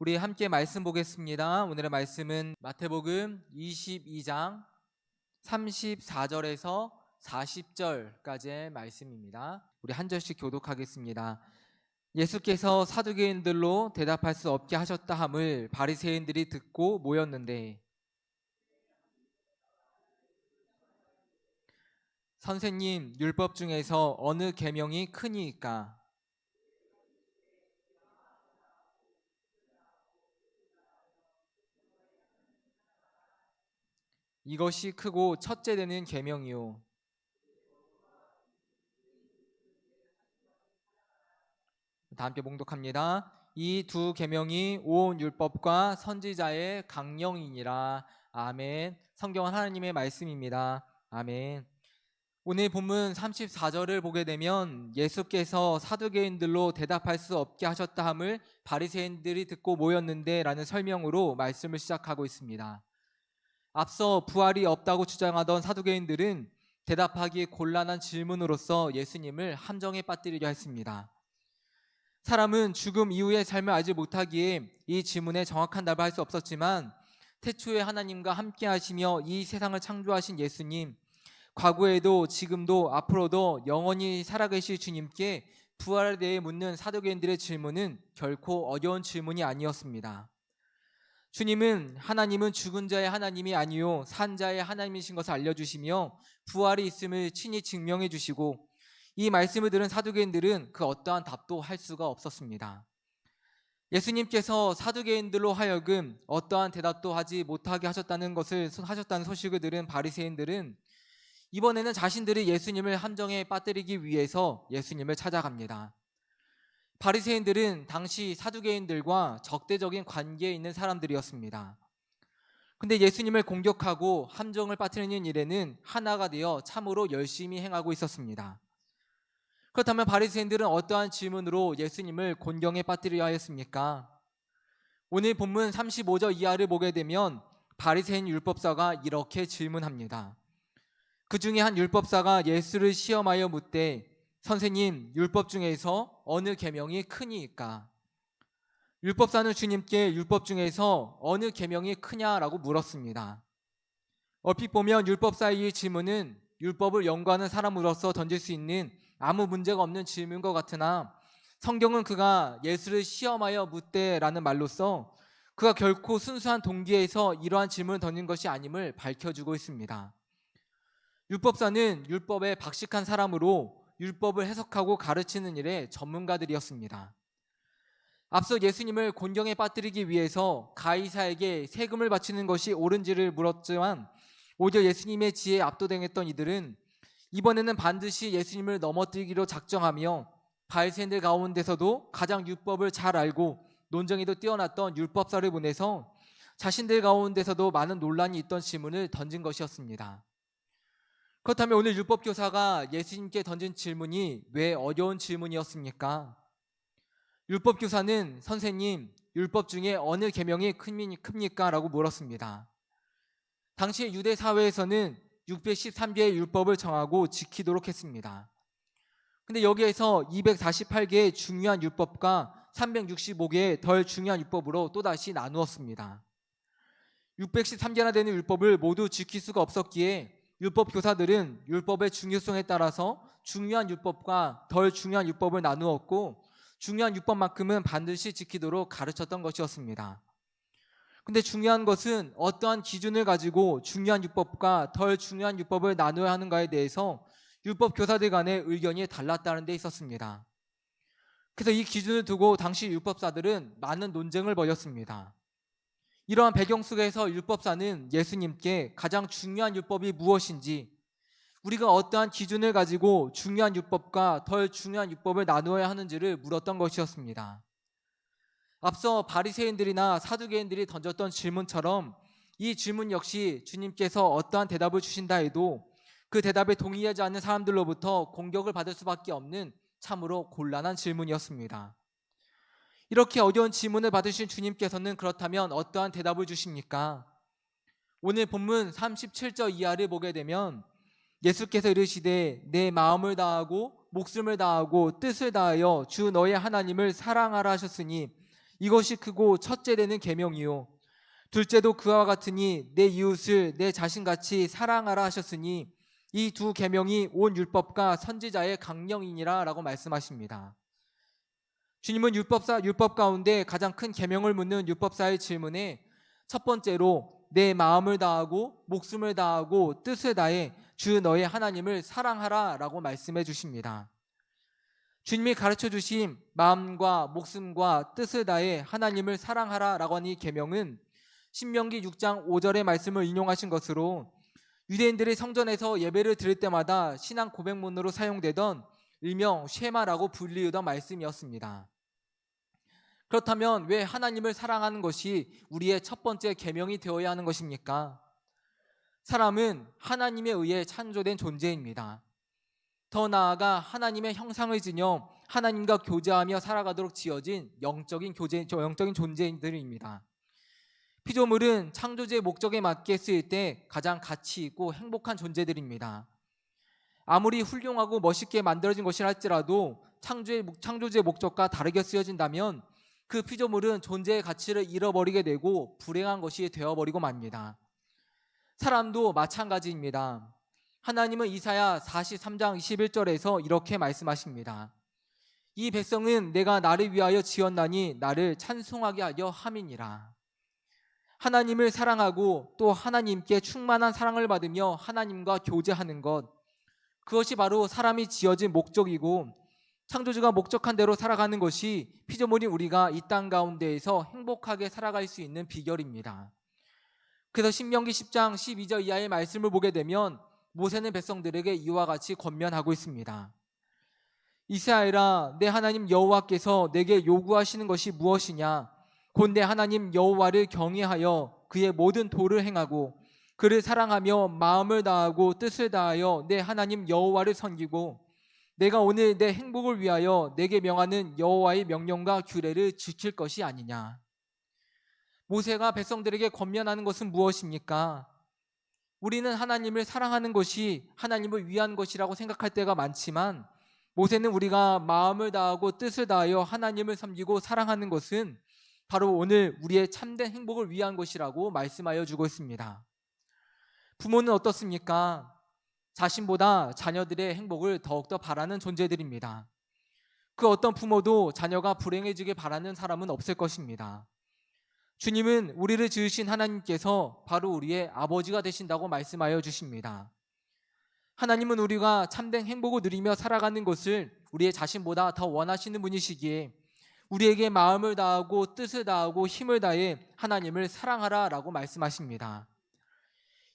우리 함께 말씀 보겠습니다. 오늘의 말씀은 마태복음 22장 34절에서 40절까지의 말씀입니다. 우리 한 절씩 교독하겠습니다. 예수께서 사두개인들로 대답할 수 없게 하셨다 함을 바리새인들이 듣고 모였는데 선생님 율법 중에서 어느 계명이 크니까 이것이 크고 첫째 되는 계명이요 다 함께 봉독합니다. 이 두 계명이 온 율법과 선지자의 강령이니라. 아멘. 성경은 하나님의 말씀입니다. 아멘. 오늘 본문 34절을 보게 되면 예수께서 사두개인들로 대답할 수 없게 하셨다 함을 바리새인들이 듣고 모였는데라는 설명으로 말씀을 시작하고 있습니다. 앞서 부활이 없다고 주장하던 사두개인들은 대답하기 곤란한 질문으로서 예수님을 함정에 빠뜨리려 했습니다. 사람은 죽음 이후의 삶을 알지 못하기에 이 질문에 정확한 답을 할 수 없었지만 태초에 하나님과 함께 하시며 이 세상을 창조하신 예수님, 과거에도 지금도 앞으로도 영원히 살아계실 주님께 부활에 대해 묻는 사도개인들의 질문은 결코 어려운 질문이 아니었습니다. 주님은 하나님은 죽은 자의 하나님이 아니요 산 자의 하나님이신 것을 알려주시며 부활이 있음을 친히 증명해 주시고 이 말씀을 들은 사두개인들은 그 어떠한 답도 할 수가 없었습니다. 예수님께서 사두개인들로 하여금 어떠한 대답도 하지 못하게 하셨다는 것을 하셨다는 소식을 들은 바리새인들은 이번에는 자신들이 예수님을 함정에 빠뜨리기 위해서 예수님을 찾아갑니다. 바리새인들은 당시 사두개인들과 적대적인 관계에 있는 사람들이었습니다. 근데 예수님을 공격하고 함정을 빠뜨리는 일에는 하나가 되어 참으로 열심히 행하고 있었습니다. 그렇다면 바리새인들은 어떠한 질문으로 예수님을 곤경에 빠뜨리려 하였습니까? 오늘 본문 35절 이하를 보게 되면 바리새인 율법사가 이렇게 질문합니다. 그 중에 한 율법사가 예수를 시험하여 묻되 선생님 율법 중에서 어느 계명이 크니까? 율법사는 주님께 율법 중에서 어느 계명이 크냐라고 물었습니다. 얼핏 보면 율법사의 이 질문은 율법을 연구하는 사람으로서 던질 수 있는 아무 문제가 없는 질문인 것 같으나 성경은 그가 예수를 시험하여 묻되라는 말로써 그가 결코 순수한 동기에서 이러한 질문을 던진 것이 아님을 밝혀주고 있습니다. 율법사는 율법에 박식한 사람으로 율법을 해석하고 가르치는 일에 전문가들이었습니다. 앞서 예수님을 곤경에 빠뜨리기 위해서 가이사에게 세금을 바치는 것이 옳은지를 물었지만 오히려 예수님의 지혜에 압도당했던 이들은 이번에는 반드시 예수님을 넘어뜨리기로 작정하며 바리새인들 가운데서도 가장 율법을 잘 알고 논정에도 뛰어났던 율법사를 보내서 자신들 가운데서도 많은 논란이 있던 질문을 던진 것이었습니다. 그렇다면 오늘 율법교사가 예수님께 던진 질문이 왜 어려운 질문이었습니까? 율법교사는 선생님, 율법 중에 어느 계명이 큽니까? 라고 물었습니다. 당시 유대 사회에서는 613개의 율법을 정하고 지키도록 했습니다. 근데 여기에서 248개의 중요한 율법과 365개의 덜 중요한 율법으로 또다시 나누었습니다. 613개나 되는 율법을 모두 지킬 수가 없었기에 율법 교사들은 율법의 중요성에 따라서 중요한 율법과 덜 중요한 율법을 나누었고 중요한 율법만큼은 반드시 지키도록 가르쳤던 것이었습니다. 근데 중요한 것은 어떠한 기준을 가지고 중요한 율법과 덜 중요한 율법을 나누어야 하는가에 대해서 율법 교사들 간의 의견이 달랐다는 데 있었습니다. 그래서 이 기준을 두고 당시 율법사들은 많은 논쟁을 벌였습니다. 이러한 배경 속에서 율법사는 예수님께 가장 중요한 율법이 무엇인지 우리가 어떠한 기준을 가지고 중요한 율법과 덜 중요한 율법을 나누어야 하는지를 물었던 것이었습니다. 앞서 바리새인들이나 사두개인들이 던졌던 질문처럼 이 질문 역시 주님께서 어떠한 대답을 주신다 해도 그 대답에 동의하지 않는 사람들로부터 공격을 받을 수밖에 없는 참으로 곤란한 질문이었습니다. 이렇게 어려운 질문을 받으신 주님께서는 그렇다면 어떠한 대답을 주십니까? 오늘 본문 37절 이하를 보게 되면 예수께서 이르시되 내 마음을 다하고 목숨을 다하고 뜻을 다하여 주 너의 하나님을 사랑하라 하셨으니 이것이 크고 첫째 되는 계명이요 둘째도 그와 같으니 내 이웃을 내 자신같이 사랑하라 하셨으니 이 두 계명이 온 율법과 선지자의 강령이니라라고 말씀하십니다. 주님은 율법사 율법 가운데 가장 큰 계명을 묻는 율법사의 질문에 첫 번째로 내 마음을 다하고 목숨을 다하고 뜻을 다해 주 너의 하나님을 사랑하라라고 말씀해 주십니다. 주님이 가르쳐 주신 마음과 목숨과 뜻을 다해 하나님을 사랑하라라고 하는 이 계명은 신명기 6장 5절의 말씀을 인용하신 것으로 유대인들이 성전에서 예배를 드릴 때마다 신앙 고백문으로 사용되던 일명 쉐마라고 불리우던 말씀이었습니다. 그렇다면 왜 하나님을 사랑하는 것이 우리의 첫 번째 계명이 되어야 하는 것입니까? 사람은 하나님에 의해 창조된 존재입니다. 더 나아가 하나님의 형상을 지녀 하나님과 교제하며 살아가도록 지어진 영적인 교제, 영적인 존재들입니다. 피조물은 창조주의 목적에 맞게 쓰일 때 가장 가치 있고 행복한 존재들입니다. 아무리 훌륭하고 멋있게 만들어진 것이라 할지라도 창조의, 창조주의 목적과 다르게 쓰여진다면 그 피조물은 존재의 가치를 잃어버리게 되고 불행한 것이 되어버리고 맙니다. 사람도 마찬가지입니다. 하나님은 이사야 43장 21절에서 이렇게 말씀하십니다. 이 백성은 내가 나를 위하여 지었나니 나를 찬송하게 하려 함이니라. 하나님을 사랑하고 또 하나님께 충만한 사랑을 받으며 하나님과 교제하는 것. 그것이 바로 사람이 지어진 목적이고 창조주가 목적한 대로 살아가는 것이 피조물인 우리가 이 땅 가운데에서 행복하게 살아갈 수 있는 비결입니다. 그래서 신명기 10장 12절 이하의 말씀을 보게 되면 모세는 백성들에게 이와 같이 권면하고 있습니다. 이스라엘아 내 하나님 여호와께서 내게 요구하시는 것이 무엇이냐 곧 내 하나님 여호와를 경외하여 그의 모든 도를 행하고 그를 사랑하며 마음을 다하고 뜻을 다하여 내 하나님 여호와를 섬기고 내가 오늘 내 행복을 위하여 내게 명하는 여호와의 명령과 규례를 지킬 것이 아니냐. 모세가 백성들에게 권면하는 것은 무엇입니까? 우리는 하나님을 사랑하는 것이 하나님을 위한 것이라고 생각할 때가 많지만 모세는 우리가 마음을 다하고 뜻을 다하여 하나님을 섬기고 사랑하는 것은 바로 오늘 우리의 참된 행복을 위한 것이라고 말씀하여 주고 있습니다. 부모는 어떻습니까? 자신보다 자녀들의 행복을 더욱더 바라는 존재들입니다. 그 어떤 부모도 자녀가 불행해지길 바라는 사람은 없을 것입니다. 주님은 우리를 지으신 하나님께서 바로 우리의 아버지가 되신다고 말씀하여 주십니다. 하나님은 우리가 참된 행복을 누리며 살아가는 것을 우리의 자신보다 더 원하시는 분이시기에 우리에게 마음을 다하고 뜻을 다하고 힘을 다해 하나님을 사랑하라 라고 말씀하십니다.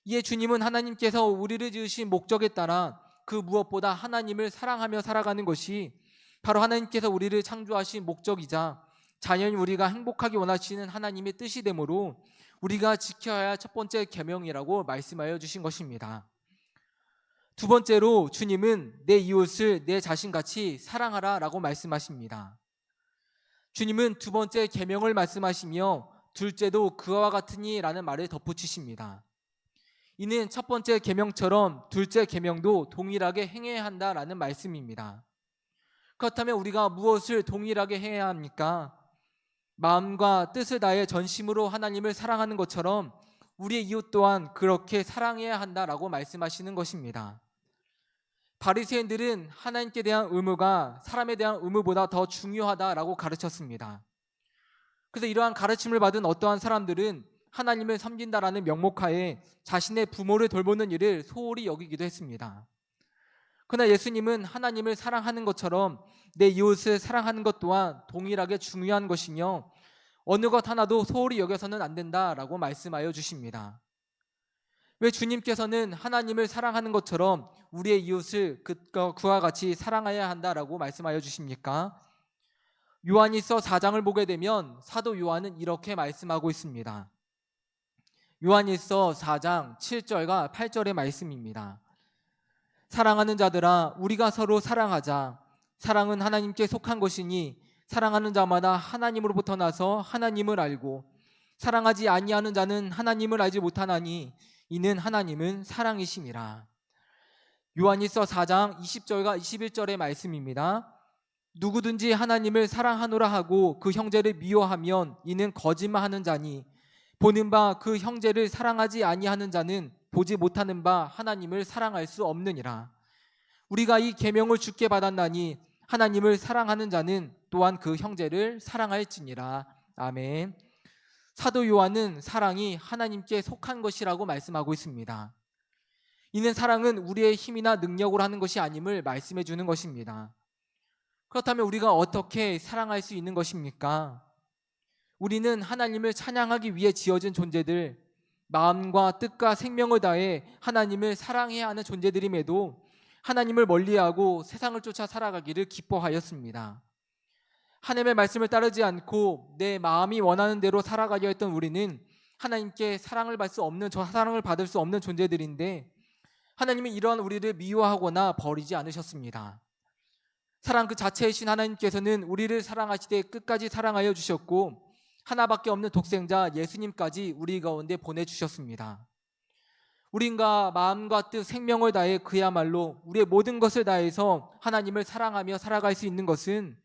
이에 주님은 하나님께서 우리를 지으신 목적에 따라 그 무엇보다 하나님을 사랑하며 살아가는 것이 바로 하나님께서 우리를 창조하신 목적이자 자연히 우리가 행복하게 원하시는 하나님의 뜻이 되므로 우리가 지켜야 할 첫 번째 계명이라고 말씀하여 주신 것입니다. 두 번째로 주님은 내 이웃을 내 자신같이 사랑하라라고 말씀하십니다. 주님은 두 번째 계명을 말씀하시며 둘째도 그와 같으니라는 말을 덧붙이십니다. 이는 첫 번째 계명처럼 둘째 계명도 동일하게 행해야 한다라는 말씀입니다. 그렇다면 우리가 무엇을 동일하게 해야 합니까? 마음과 뜻을 다해 전심으로 하나님을 사랑하는 것처럼 우리의 이웃 또한 그렇게 사랑해야 한다라고 말씀하시는 것입니다. 바리새인들은 하나님께 대한 의무가 사람에 대한 의무보다 더 중요하다라고 가르쳤습니다. 그래서 이러한 가르침을 받은 어떠한 사람들은 하나님을 섬긴다라는 명목하에 자신의 부모를 돌보는 일을 소홀히 여기기도 했습니다. 그러나 예수님은 하나님을 사랑하는 것처럼 내 이웃을 사랑하는 것 또한 동일하게 중요한 것이며 어느 것 하나도 소홀히 여겨서는 안 된다라고 말씀하여 주십니다. 왜 주님께서는 하나님을 사랑하는 것처럼 우리의 이웃을 그와 같이 사랑해야 한다라고 말씀하여 주십니까? 요한이서 4장을 보게 되면 사도 요한은 이렇게 말씀하고 있습니다. 요한일서 4장 7절과 8절의 말씀입니다. 사랑하는 자들아 우리가 서로 사랑하자. 사랑은 하나님께 속한 것이니 사랑하는 자마다 하나님으로부터 나서 하나님을 알고 사랑하지 아니하는 자는 하나님을 알지 못하나니 이는 하나님은 사랑이심이라. 요한일서 4장 20절과 21절의 말씀입니다. 누구든지 하나님을 사랑하노라 하고 그 형제를 미워하면 이는 거짓말하는 자니 보는 바 그 형제를 사랑하지 아니하는 자는 보지 못하는 바 하나님을 사랑할 수 없느니라. 우리가 이 계명을 주께 받았나니 하나님을 사랑하는 자는 또한 그 형제를 사랑할지니라. 아멘. 사도 요한은 사랑이 하나님께 속한 것이라고 말씀하고 있습니다. 이는 사랑은 우리의 힘이나 능력으로 하는 것이 아님을 말씀해 주는 것입니다. 그렇다면 우리가 어떻게 사랑할 수 있는 것입니까? 우리는 하나님을 찬양하기 위해 지어진 존재들, 마음과 뜻과 생명을 다해 하나님을 사랑해야 하는 존재들임에도 하나님을 멀리하고 세상을 쫓아 살아가기를 기뻐하였습니다. 하나님의 말씀을 따르지 않고 내 마음이 원하는 대로 살아가려 했던 우리는 하나님께 사랑을 받을 수 없는 저 사랑을 받을 수 없는 존재들인데 하나님은 이러한 우리를 미워하거나 버리지 않으셨습니다. 사랑 그 자체이신 하나님께서는 우리를 사랑하시되 끝까지 사랑하여 주셨고 하나밖에 없는 독생자 예수님까지 우리 가운데 보내주셨습니다. 우린가 마음과 뜻, 생명을 다해 그야말로 우리의 모든 것을 다해서 하나님을 사랑하며 살아갈 수 있는 것은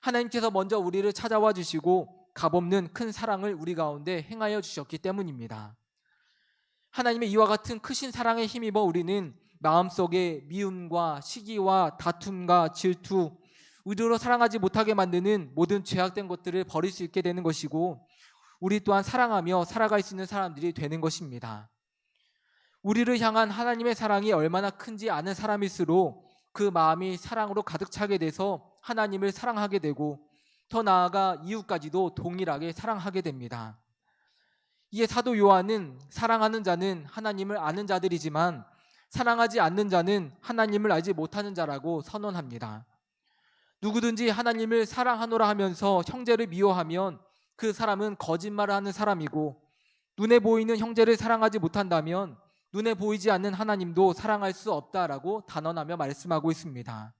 하나님께서 먼저 우리를 찾아와 주시고 값없는 큰 사랑을 우리 가운데 행하여 주셨기 때문입니다. 하나님의 이와 같은 크신 사랑에 힘입어 우리는 마음속에 미움과 시기와 다툼과 질투, 의도로 사랑하지 못하게 만드는 모든 죄악된 것들을 버릴 수 있게 되는 것이고 우리 또한 사랑하며 살아갈 수 있는 사람들이 되는 것입니다. 우리를 향한 하나님의 사랑이 얼마나 큰지 아는 사람일수록 그 마음이 사랑으로 가득 차게 돼서 하나님을 사랑하게 되고 더 나아가 이웃까지도 동일하게 사랑하게 됩니다. 이에 사도 요한은 사랑하는 자는 하나님을 아는 자들이지만 사랑하지 않는 자는 하나님을 알지 못하는 자라고 선언합니다. 누구든지 하나님을 사랑하노라 하면서 형제를 미워하면 그 사람은 거짓말을 하는 사람이고 눈에 보이는 형제를 사랑하지 못한다면 눈에 보이지 않는 하나님도 사랑할 수 없다라고 단언하며 말씀하고 있습니다.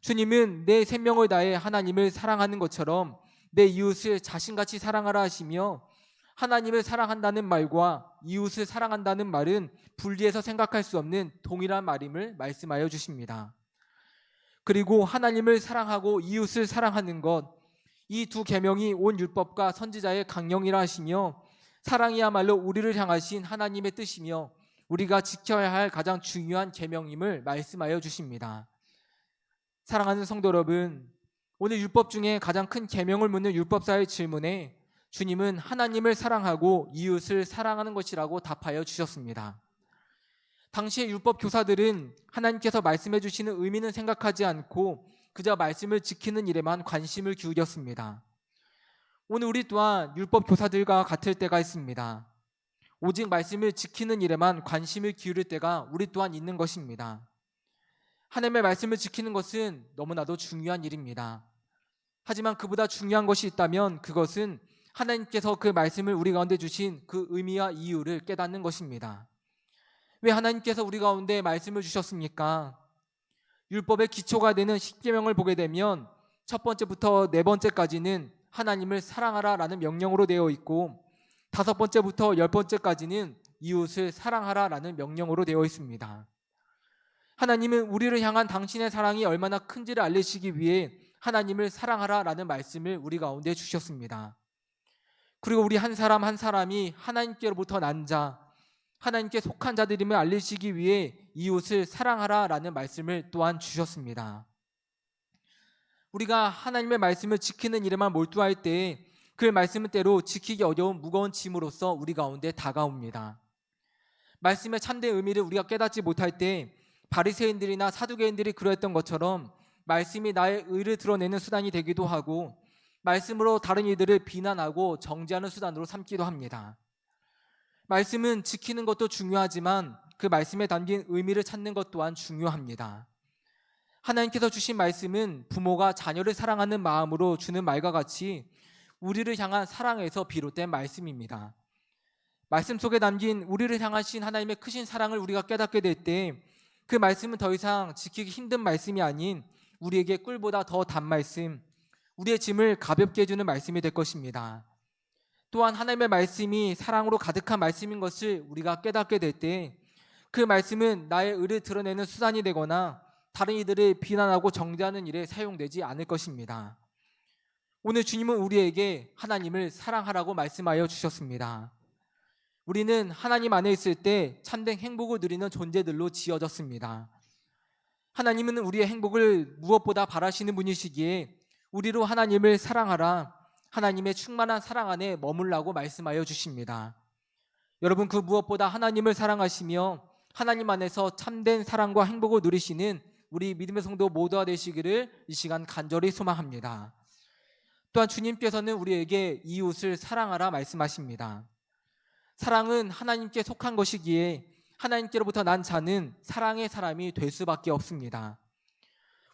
주님은 내 생명을 다해 하나님을 사랑하는 것처럼 내 이웃을 자신같이 사랑하라 하시며 하나님을 사랑한다는 말과 이웃을 사랑한다는 말은 분리해서 생각할 수 없는 동일한 말임을 말씀하여 주십니다. 그리고 하나님을 사랑하고 이웃을 사랑하는 것, 이 두 계명이 온 율법과 선지자의 강령이라 하시며 사랑이야말로 우리를 향하신 하나님의 뜻이며 우리가 지켜야 할 가장 중요한 계명임을 말씀하여 주십니다. 사랑하는 성도 여러분, 오늘 율법 중에 가장 큰 계명을 묻는 율법사의 질문에 주님은 하나님을 사랑하고 이웃을 사랑하는 것이라고 답하여 주셨습니다. 당시의 율법 교사들은 하나님께서 말씀해 주시는 의미는 생각하지 않고 그저 말씀을 지키는 일에만 관심을 기울였습니다. 오늘 우리 또한 율법 교사들과 같을 때가 있습니다. 오직 말씀을 지키는 일에만 관심을 기울일 때가 우리 또한 있는 것입니다. 하나님의 말씀을 지키는 것은 너무나도 중요한 일입니다. 하지만 그보다 중요한 것이 있다면 그것은 하나님께서 그 말씀을 우리 가운데 주신 그 의미와 이유를 깨닫는 것입니다. 왜 하나님께서 우리 가운데 말씀을 주셨습니까? 율법의 기초가 되는 십계명을 보게 되면 첫 번째부터 네 번째까지는 하나님을 사랑하라라는 명령으로 되어 있고 다섯 번째부터 열 번째까지는 이웃을 사랑하라라는 명령으로 되어 있습니다. 하나님은 우리를 향한 당신의 사랑이 얼마나 큰지를 알리시기 위해 하나님을 사랑하라라는 말씀을 우리 가운데 주셨습니다. 그리고 우리 한 사람 한 사람이 하나님께로부터 난 자, 하나님께 속한 자들임을 알리시기 위해 이웃을 사랑하라라는 말씀을 또한 주셨습니다. 우리가 하나님의 말씀을 지키는 일에만 몰두할 때 그 말씀은 때로 지키기 어려운 무거운 짐으로서 우리 가운데 다가옵니다. 말씀의 참된 의미를 우리가 깨닫지 못할 때 바리새인들이나 사두개인들이 그러했던 것처럼 말씀이 나의 의를 드러내는 수단이 되기도 하고 말씀으로 다른 이들을 비난하고 정죄하는 수단으로 삼기도 합니다. 말씀은 지키는 것도 중요하지만 그 말씀에 담긴 의미를 찾는 것 또한 중요합니다. 하나님께서 주신 말씀은 부모가 자녀를 사랑하는 마음으로 주는 말과 같이 우리를 향한 사랑에서 비롯된 말씀입니다. 말씀 속에 담긴 우리를 향하신 하나님의 크신 사랑을 우리가 깨닫게 될 때 그 말씀은 더 이상 지키기 힘든 말씀이 아닌 우리에게 꿀보다 더 단 말씀, 우리의 짐을 가볍게 해주는 말씀이 될 것입니다. 또한 하나님의 말씀이 사랑으로 가득한 말씀인 것을 우리가 깨닫게 될 때 그 말씀은 나의 의를 드러내는 수단이 되거나 다른 이들을 비난하고 정죄하는 일에 사용되지 않을 것입니다. 오늘 주님은 우리에게 하나님을 사랑하라고 말씀하여 주셨습니다. 우리는 하나님 안에 있을 때 참된 행복을 누리는 존재들로 지어졌습니다. 하나님은 우리의 행복을 무엇보다 바라시는 분이시기에 우리로 하나님을 사랑하라 하나님의 충만한 사랑 안에 머물라고 말씀하여 주십니다. 여러분 그 무엇보다 하나님을 사랑하시며 하나님 안에서 참된 사랑과 행복을 누리시는 우리 믿음의 성도 모두가 되시기를 이 시간 간절히 소망합니다. 또한 주님께서는 우리에게 이웃을 사랑하라 말씀하십니다. 사랑은 하나님께 속한 것이기에 하나님께로부터 난 자는 사랑의 사람이 될 수밖에 없습니다.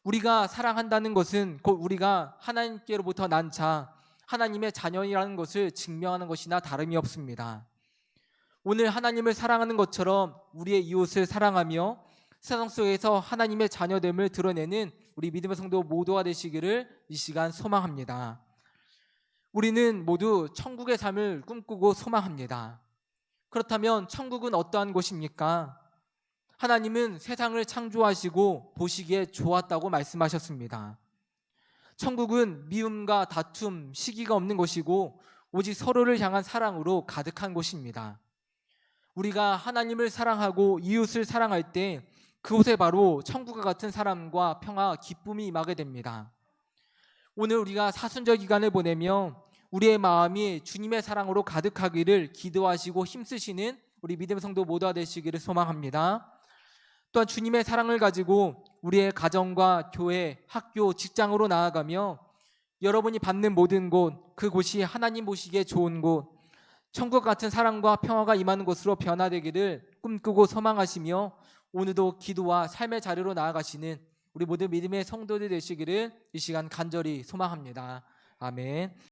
우리가 사랑한다는 것은 곧 우리가 하나님께로부터 난 자, 하나님의 자녀이라는 것을 증명하는 것이나 다름이 없습니다. 오늘 하나님을 사랑하는 것처럼 우리의 이웃을 사랑하며 세상 속에서 하나님의 자녀됨을 드러내는 우리 믿음의 성도 모두가 되시기를 이 시간 소망합니다. 우리는 모두 천국의 삶을 꿈꾸고 소망합니다. 그렇다면 천국은 어떠한 곳입니까? 하나님은 세상을 창조하시고 보시기에 좋았다고 말씀하셨습니다. 천국은 미움과 다툼, 시기가 없는 곳이고 오직 서로를 향한 사랑으로 가득한 곳입니다. 우리가 하나님을 사랑하고 이웃을 사랑할 때 그곳에 바로 천국과 같은 사람과 평화, 기쁨이 임하게 됩니다. 오늘 우리가 사순절 기간을 보내며 우리의 마음이 주님의 사랑으로 가득하기를 기도하시고 힘쓰시는 우리 믿음 성도 모두가 되시기를 소망합니다. 또한 주님의 사랑을 가지고 우리의 가정과 교회, 학교, 직장으로 나아가며 여러분이 받는 모든 곳, 그곳이 하나님 보시기에 좋은 곳, 천국 같은 사랑과 평화가 임하는 곳으로 변화되기를 꿈꾸고 소망하시며 오늘도 기도와 삶의 자리로 나아가시는 우리 모든 믿음의 성도들 되시기를 이 시간 간절히 소망합니다. 아멘.